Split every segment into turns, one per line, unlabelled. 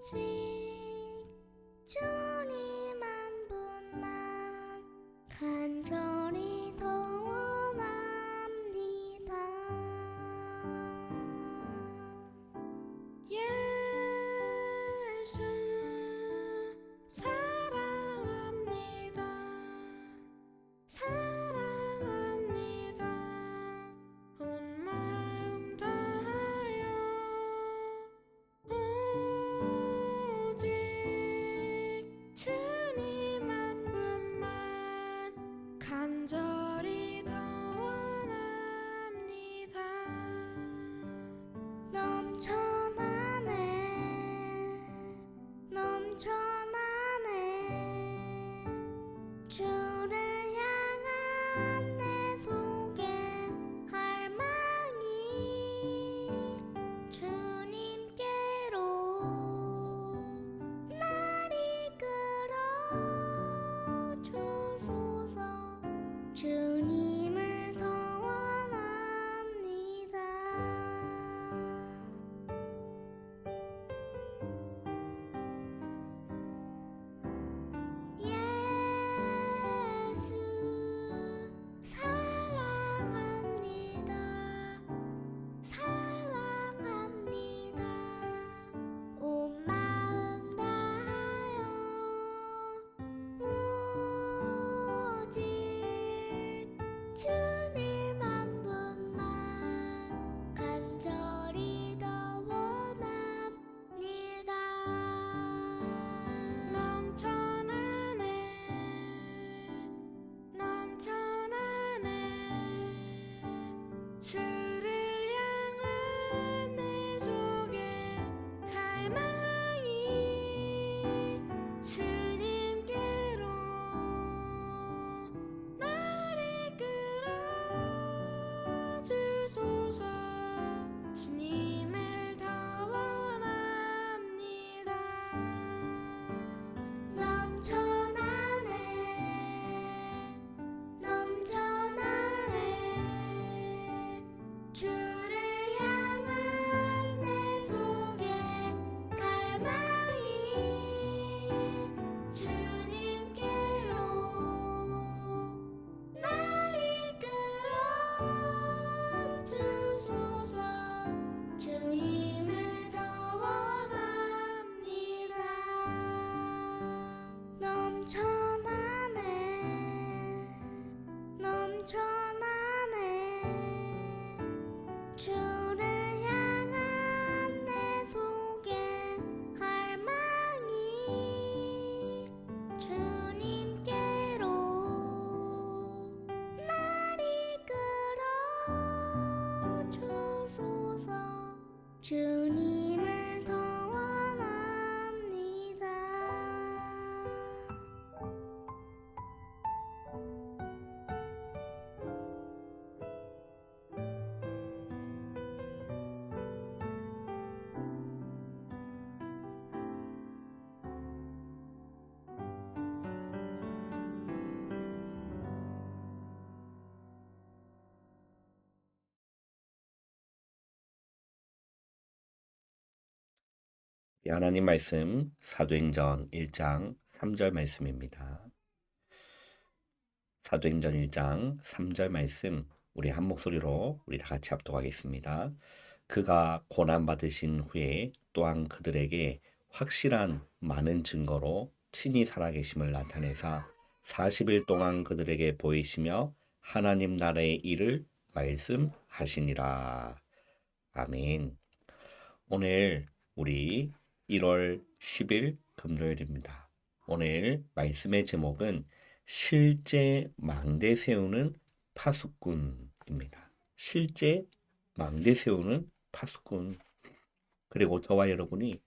sweet. 着 하나님 말씀 사도행전 1장 3절 말씀입니다. 사도행전 1장 3절 말씀 우리 한 목소리로 우리 다 같이 합독하겠습니다. 그가 고난 받으신 후에 또한 그들에게 확실한 많은 증거로 친히 살아계심을 나타내사 40일 동안 그들에게 보이시며 하나님 나라의 일을 말씀하시니라. 아멘. 오늘 우리 1월 10일 금요일입니다. 오늘 말씀의 제목은 실제 망대 세우는 파수꾼입니다. 실제 망대 세우는 파수꾼. 그리고 저와 여러분이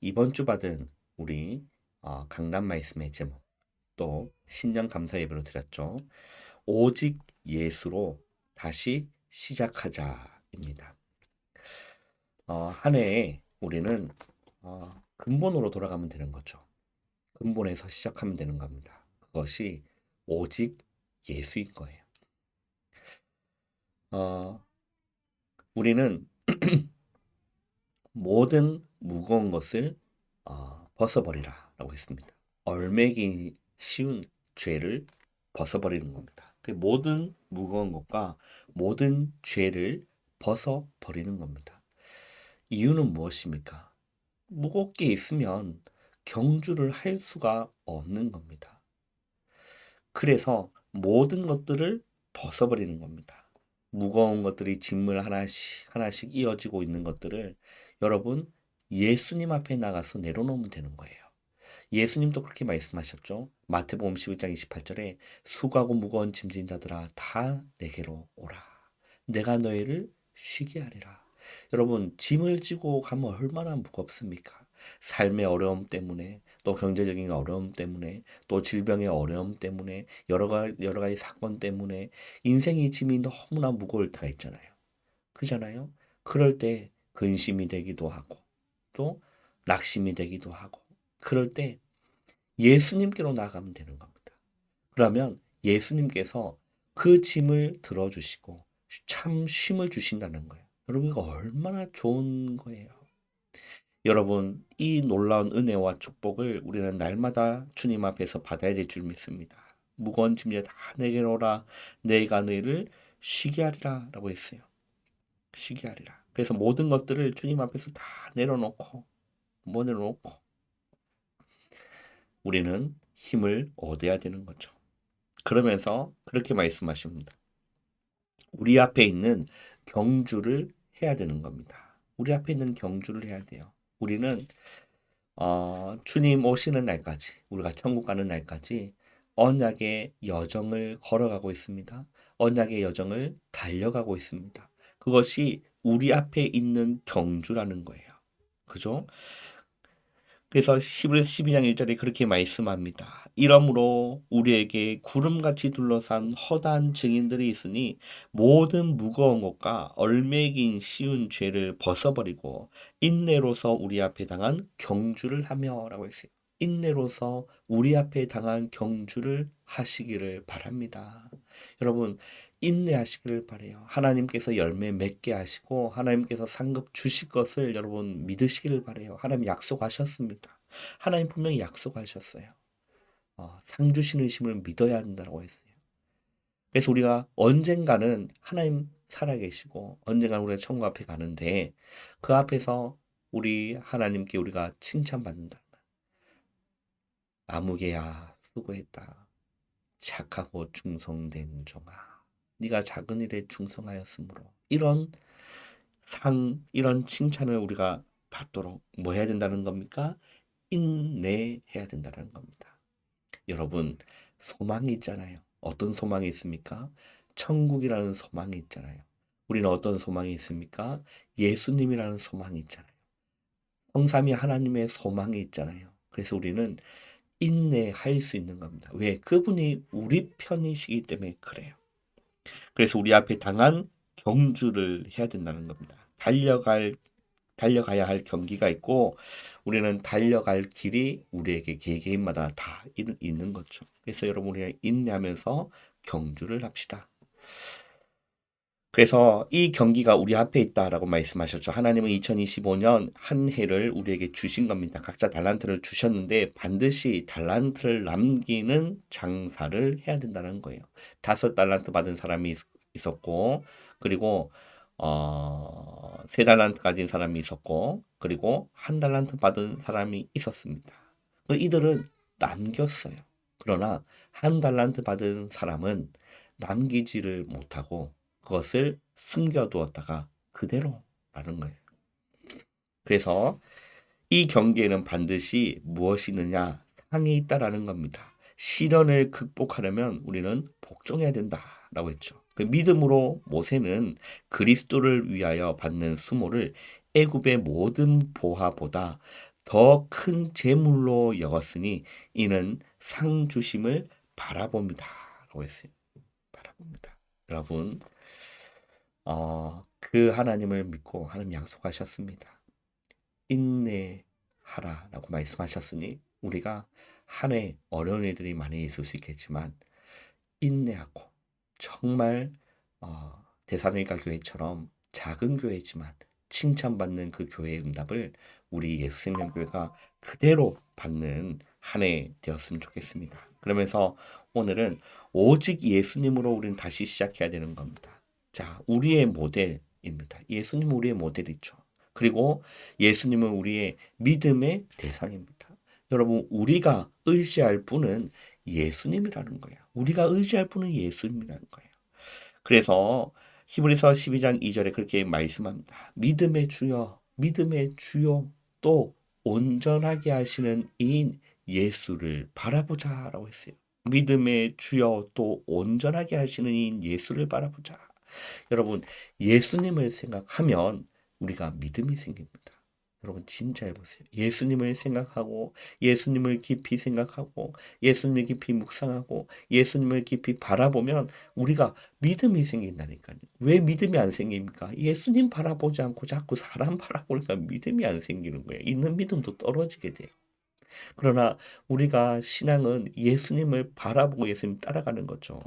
이번 주 받은 우리 어, 강단 말씀의 제목 또 신년 감사 예배로 드렸죠. 오직 예수로 다시 시작하자입니다. 어, 한 해에 우리는 어, 근본으로 돌아가면 되는 거죠. 근본에서 시작하면 되는 겁니다. 그것이 오직 예수인 거예요. 어, 우리는 모든 무거운 것을 어, 벗어버리라라고 했습니다. 얼매기 쉬운 죄를 벗어버리는 겁니다. 그 모든 무거운 것과 모든 죄를 벗어버리는 겁니다. 이유는 무엇입니까? 무겁게 있으면 경주를 할 수가 없는 겁니다. 그래서 모든 것들을 벗어버리는 겁니다. 무거운 것들이 짐을 하나씩 하나씩 이어지고 있는 것들을 여러분 예수님 앞에 나가서 내려놓으면 되는 거예요. 예수님도 그렇게 말씀하셨죠. 마태복음 11장 28절에 수고하고 무거운 짐진 자들아 다 내게로 오라. 내가 너희를 쉬게 하리라. 여러분 짐을 지고 가면 얼마나 무겁습니까? 삶의 어려움 때문에 또 경제적인 어려움 때문에 또 질병의 어려움 때문에 여러 가지 여러 가지 사건 때문에 인생의 짐이 너무나 무거울 때가 있잖아요. 그잖아요. 그럴 때 근심이 되기도 하고 또 낙심이 되기도 하고 그럴 때 예수님께로 나가면 되는 겁니다. 그러면 예수님께서 그 짐을 들어주시고 참 쉼을 주신다는 거예요. 여러분 이거 얼마나 좋은 거예요. 여러분 이 놀라운 은혜와 축복을 우리는 날마다 주님 앞에서 받아야 될 줄 믿습니다. 무거운 짐을 다 내게로 오라 내가 너희를 쉬게 하리라 라고 했어요. 쉬게 하리라. 그래서 모든 것들을 주님 앞에서 다 내려놓고 뭐 내려놓고 우리는 힘을 얻어야 되는 거죠. 그러면서 그렇게 말씀하십니다. 우리 앞에 있는 경주를 해야 되는 겁니다. 우리 앞에 있는 경주를 해야 돼요. 우리는 어, 주님 오시는 날까지 우리가 천국 가는 날까지 언약의 여정을 걸어가고 있습니다. 언약의 여정을 달려가고 있습니다. 그것이 우리 앞에 있는 경주라는 거예요. 그죠? 그래서 히브리서 12장 1절에 그렇게 말씀합니다. 이러므로 우리에게 구름같이 둘러싼 허다한 증인들이 있으니 모든 무거운 것과 얼매긴 쉬운 죄를 벗어버리고 인내로서 우리 앞에 당한 경주를 하며라고 했어요. 인내로서 우리 앞에 당한 경주를 하시기를 바랍니다. 여러분 인내하시기를 바래요. 하나님께서 열매 맺게 하시고 하나님께서 상급 주실 것을 여러분 믿으시기를 바래요. 하나님 약속하셨습니다. 하나님 분명히 약속하셨어요. 어, 상 주시는 힘을 믿어야 한다고 했어요. 그래서 우리가 언젠가는 하나님 살아계시고 언젠가는 우리가 천국 앞에 가는데 그 앞에서 우리 하나님께 우리가 칭찬받는다. 아무개야 수고했다. 착하고 충성된 종아. 네가 작은 일에 충성하였으므로 이런 상 이런 칭찬을 우리가 받도록 뭐 해야 된다는 겁니까? 인내해야 된다는 겁니다. 여러분 소망이 있잖아요. 어떤 소망이 있습니까? 천국이라는 소망이 있잖아요. 우리는 어떤 소망이 있습니까? 예수님이라는 소망이 있잖아요. 성삼이 하나님의 소망이 있잖아요. 그래서 우리는 인내할 수 있는 겁니다. 왜? 그분이 우리 편이시기 때문에 그래요. 그래서 우리 앞에 당한 경주를 해야 된다는 겁니다. 달려갈 달려가야 할 경기가 있고 우리는 달려갈 길이 우리에게 개개인마다 다 있는 거죠. 그래서 여러분 우리가 인내하면서 경주를 합시다. 그래서 이 경기가 우리 앞에 있다라고 말씀하셨죠. 하나님은 2025년 한 해를 우리에게 주신 겁니다. 각자 달란트를 주셨는데 반드시 달란트를 남기는 장사를 해야 된다는 거예요. 다섯 달란트 받은 사람이 있- 있었고, 그리고 어, 세 달란트 가진 사람이 있었고, 그리고 한 달란트 받은 사람이 있었습니다. 그 이들은 남겼어요. 그러나 한 달란트 받은 사람은 남기지를 못하고 그것을 숨겨두었다가 그대로라는 거예요. 그래서 이 경계에는 반드시 무엇이 있느냐? 상이 있다라는 겁니다. 시련을 극복하려면 우리는 복종해야 된다라고 했죠. 그 믿음으로 모세는 그리스도를 위하여 받는 수모를 애굽의 모든 보화보다 더 큰 재물로 여겼으니 이는 상 주심을 바라봅니다라고 했어요. 바라봅니다. 여러분 어, 그 하나님을 믿고 하나님 약속하셨습니다. 인내하라라고 말씀하셨으니 우리가 한 해 어려운 일들이 많이 있을 수 있겠지만 인내하고 정말 어, 대사로니까 교회처럼 작은 교회지만 칭찬받는 그 교회의 응답을 우리 예수생명교회가 그대로 받는 한 해 되었으면 좋겠습니다. 그러면서 오늘은 오직 예수님으로 우리는 다시 시작해야 되는 겁니다. 자, 우리의 모델입니다. 예수님은 우리의 모델이죠. 그리고 예수님은 우리의 믿음의 대상입니다. 여러분, 우리가 의지할 분은 예수님이라는 거예요. 우리가 의지할 분은 예수님이라는 거예요. 그래서 히브리서 12장 2절에 그렇게 말씀합니다. 믿음의 주여, 믿음의 주여 또 온전하게 하시는 이인 예수를 바라보자라고 했어요. 믿음의 주여 또 온전하게 하시는 이인 예수를 바라보자. 여러분, 예수님을 생각하면 우리가 믿음이 생깁니다. 여러분 진짜 해보세요. 예수님을 생각하고 예수님을 깊이 생각하고 예수님을 깊이 묵상하고 예수님을 깊이 바라보면 우리가 믿음이 생긴다니까요. 왜 믿음이 안 생깁니까? 예수님 바라보지 않고 자꾸 사람 바라보니까 믿음이 안 생기는 거예요. 있는 믿음도 떨어지게 돼요. 그러나 우리가 신앙은 예수님을 바라보고 예수님 따라가는 거죠.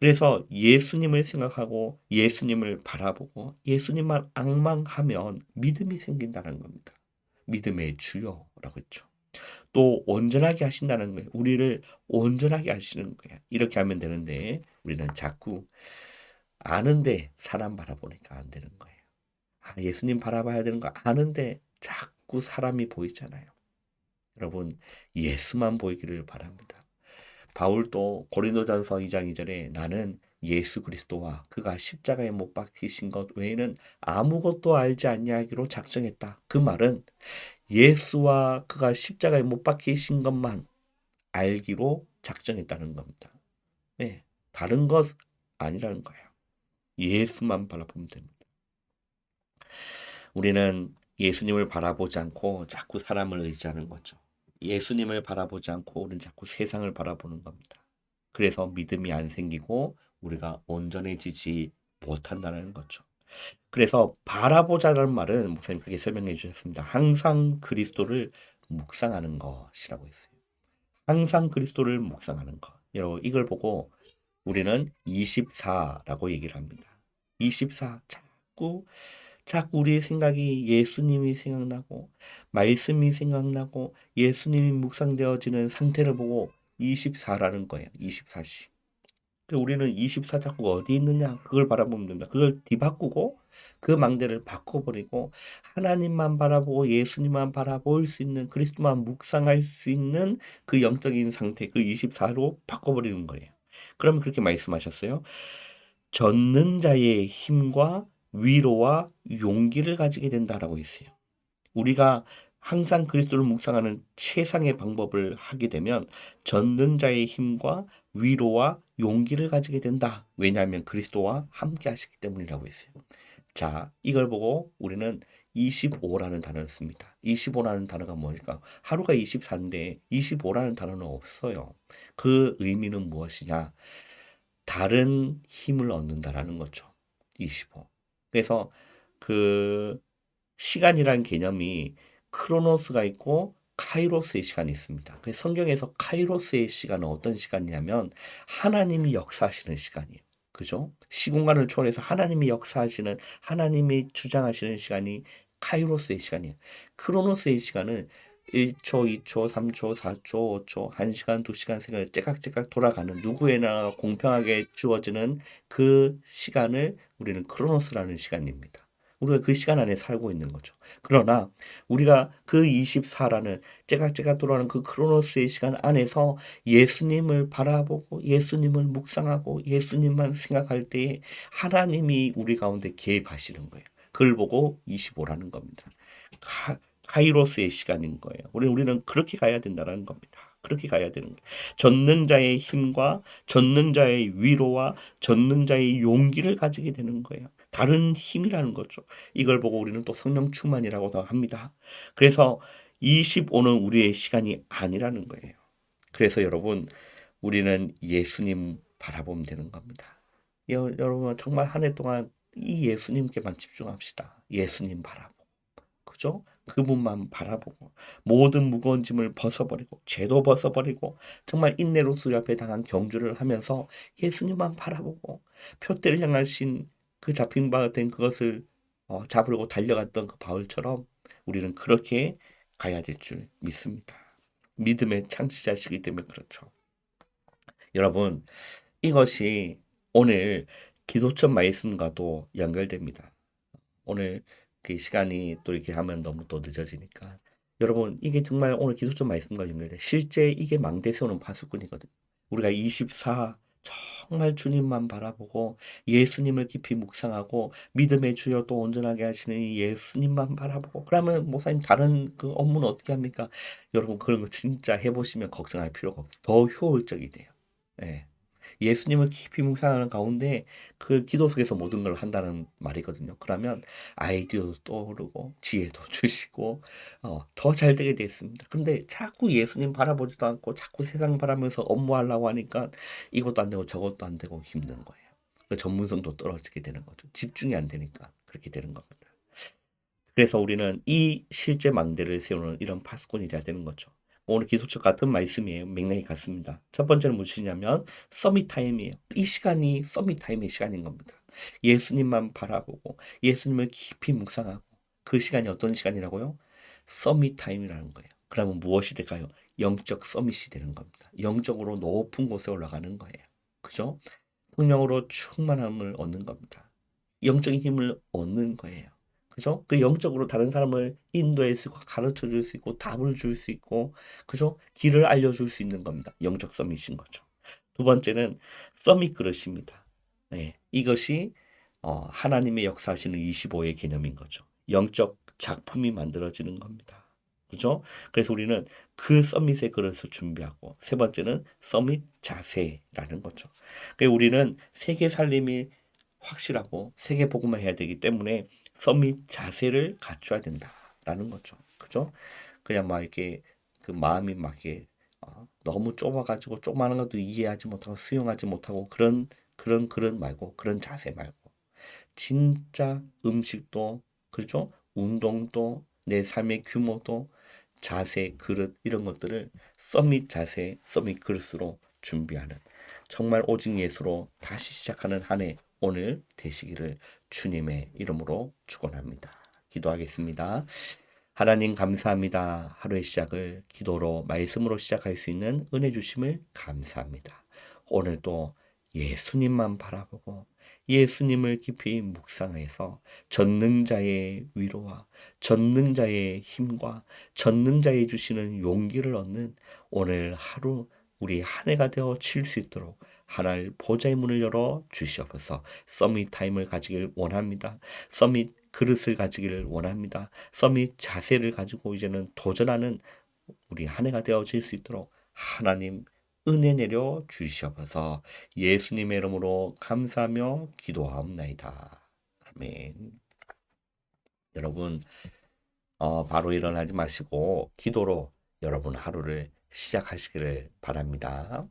그래서 예수님을 생각하고 예수님을 바라보고 예수님만 악망하면 믿음이 생긴다는 겁니다. 믿음의 주요라고 했죠. 또 온전하게 하신다는 거예요. 우리를 온전하게 하시는 거예요. 이렇게 하면 되는데 우리는 자꾸 아는데 사람 바라보니까 안 되는 거예요. 아, 예수님 바라봐야 되는 거 아는데 자꾸 사람이 보이잖아요. 여러분 예수만 보이기를 바랍니다. 바울도 고린도전서 2장 2절에 나는 예수 그리스도와 그가 십자가에 못 박히신 것 외에는 아무것도 알지 아니하기로 작정했다. 그 말은 예수와 그가 십자가에 못 박히신 것만 알기로 작정했다는 겁니다. 네, 다른 것 아니라는 거예요. 예수만 바라보면 됩니다. 우리는 예수님을 바라보지 않고 자꾸 사람을 의지하는 거죠. 예수님을 바라보지 않고 우리는 자꾸 세상을 바라보는 겁니다. 그래서 믿음이 안 생기고 우리가 온전해지지 못한다는 거죠. 그래서 바라보자라는 말은 목사님 그렇게 설명해 주셨습니다. 항상 그리스도를 묵상하는 것이라고 했어요. 항상 그리스도를 묵상하는 것. 여러분 이걸 보고 우리는 24라고 얘기를 합니다. 24 자꾸 자꾸 우리의 생각이 예수님이 생각나고 말씀이 생각나고 예수님이 묵상되어지는 상태를 보고 24라는 거예요. 24시. 우리는 24 자꾸 어디 있느냐 그걸 바라보면 됩니다. 그걸 뒤바꾸고 그 망대를 바꿔버리고 하나님만 바라보고 예수님만 바라볼 수 있는 그리스도만 묵상할 수 있는 그 영적인 상태 그 24로 바꿔버리는 거예요. 그러면 그렇게 말씀하셨어요. 젖는 자의 힘과 위로와 용기를 가지게 된다라고 했어요. 우리가 항상 그리스도를 묵상하는 최상의 방법을 하게 되면 젖는 자의 힘과 위로와 용기를 가지게 된다. 왜냐하면 그리스도와 함께 하시기 때문이라고 했어요. 자, 이걸 보고 우리는 25라는 단어를 씁니다. 25라는 단어가 뭐니까 하루가 24인데 25라는 단어는 없어요. 그 의미는 무엇이냐? 다른 힘을 얻는다라는 거죠. 25. 그래서 그 시간이란 개념이 크로노스가 있고 카이로스의 시간이 있습니다. 그 성경에서 카이로스의 시간은 어떤 시간이냐면 하나님이 역사하시는 시간이에요. 그죠? 시공간을 초월해서 하나님이 역사하시는 하나님이 주장하시는 시간이 카이로스의 시간이에요. 크로노스의 시간은 1초, 2초, 3초, 4초, 5초, 1시간, 2시간, 생각 째깍째깍 돌아가는 누구에나 공평하게 주어지는 그 시간을 우리는 크로노스라는 시간입니다. 우리가 그 시간 안에 살고 있는 거죠. 그러나 우리가 그 24라는 째깍째깍 돌아가는 그 크로노스의 시간 안에서 예수님을 바라보고 예수님을 묵상하고 예수님만 생각할 때에 하나님이 우리 가운데 개입하시는 거예요. 그걸 보고 25라는 겁니다. 가, 카이로스의 시간인 거예요. 우리 우리는 그렇게 가야 된다는 겁니다. 그렇게 가야 되는 거예요. 전능자의 힘과 전능자의 위로와 전능자의 용기를 가지게 되는 거예요. 다른 힘이라는 거죠. 이걸 보고 우리는 또 성령 충만이라고도 합니다. 그래서 25는 우리의 시간이 아니라는 거예요. 그래서 여러분, 우리는 예수님 바라보면 되는 겁니다. 여, 여러분, 정말 한 해 동안 이 예수님께만 집중합시다. 예수님 바라보고. 그죠? 그분만 바라보고 모든 무거운 짐을 벗어버리고 죄도 벗어버리고 정말 인내로 수 앞에 당한 경주를 하면서 예수님만 바라보고 표대를 향하신 그 잡힌 바 된 그것을 어, 잡으려고 달려갔던 그 바울처럼 우리는 그렇게 가야 될 줄 믿습니다. 믿음의 창시자시기 때문에 그렇죠. 여러분 이것이 오늘 기도점 말씀과도 연결됩니다. 오늘 그 시간이 또 이렇게 하면 너무 또 늦어지니까 여러분 이게 정말 오늘 기도점 말씀과 연결돼 실제 이게 망대 세우는 파수꾼이거든요. 우리가 24 정말 주님만 바라보고 예수님을 깊이 묵상하고 믿음의 주여 또 온전하게 하시는 예수님만 바라보고 그러면 목사님 다른 그 업무는 어떻게 합니까? 여러분 그런 거 진짜 해보시면 걱정할 필요가 없어요. 더 효율적이 돼요. 예. 예수님을 깊이 묵상하는 가운데 그 기도 속에서 모든 걸 한다는 말이거든요. 그러면 아이디어도 떠오르고 지혜도 주시고 어, 더 잘 되게 되겠습니다. 근데 자꾸 예수님 바라보지도 않고 자꾸 세상 바라면서 업무하려고 하니까 이것도 안 되고 저것도 안 되고 힘든 거예요. 그 전문성도 떨어지게 되는 거죠. 집중이 안 되니까 그렇게 되는 겁니다. 그래서 우리는 이 실제 망대를 세우는 이런 파수꾼이 돼야 되는 거죠. 오늘 기소책 같은 말씀이에요. 맥락이 같습니다. 첫 번째는 무엇이냐면 서밋 타임이에요. 이 시간이 서밋 타임의 시간인 겁니다. 예수님만 바라보고 예수님을 깊이 묵상하고 그 시간이 어떤 시간이라고요? 서밋 타임이라는 거예요. 그러면 무엇이 될까요? 영적 서밋이 되는 겁니다. 영적으로 높은 곳에 올라가는 거예요. 그죠? 성령으로 충만함을 얻는 겁니다. 영적인 힘을 얻는 거예요. 그죠? 그 영적으로 다른 사람을 인도할 수 있고 가르쳐 줄 수 있고 답을 줄 수 있고 그죠? 길을 알려 줄 수 있는 겁니다. 영적 서밋인 거죠. 두 번째는 서밋 그릇입니다. 네, 이것이 어, 하나님의 역사하시는 25의 개념인 거죠. 영적 작품이 만들어지는 겁니다. 그죠? 그래서 우리는 그 서밋의 그릇을 준비하고 세 번째는 서밋 자세라는 거죠. 그러니까 우리는 세계 살림이 확실하고 세계 복음을 해야 되기 때문에 서밋 자세를 갖춰야 된다라는 거죠. 그죠? 그냥 막 이렇게 그 마음이 막 이렇게 어, 너무 좁아가지고 조그마한 것도 이해하지 못하고 수용하지 못하고 그런 그런 그런 말고 그런 자세 말고 진짜 음식도 그렇죠? 운동도 내 삶의 규모도 자세 그릇 이런 것들을 서밋 자세 서밋 그릇으로 준비하는 정말 오직 예수로 다시 시작하는 한 해 오늘 되시기를 주님의 이름으로 축원합니다. 기도하겠습니다. 하나님 감사합니다. 하루의 시작을 기도로 말씀으로 시작할 수 있는 은혜 주심을 감사합니다. 오늘도 예수님만 바라보고 예수님을 깊이 묵상해서 전능자의 위로와 전능자의 힘과 전능자의 주시는 용기를 얻는 오늘 하루 우리 한 해가 되어 칠 수 있도록 하나님 보좌의 문을 열어 주시옵소서. 서밋 타임을 가지길 원합니다. 서밋 그릇을 가지기를 원합니다. 서밋 자세를 가지고 이제는 도전하는 우리 한 해가 되어질 수 있도록 하나님 은혜 내려 주시옵소서. 예수님의 이름으로 감사하며 기도하옵나이다. 아멘. 여러분 어, 바로 일어나지 마시고 기도로 여러분 하루를 시작하시기를 바랍니다.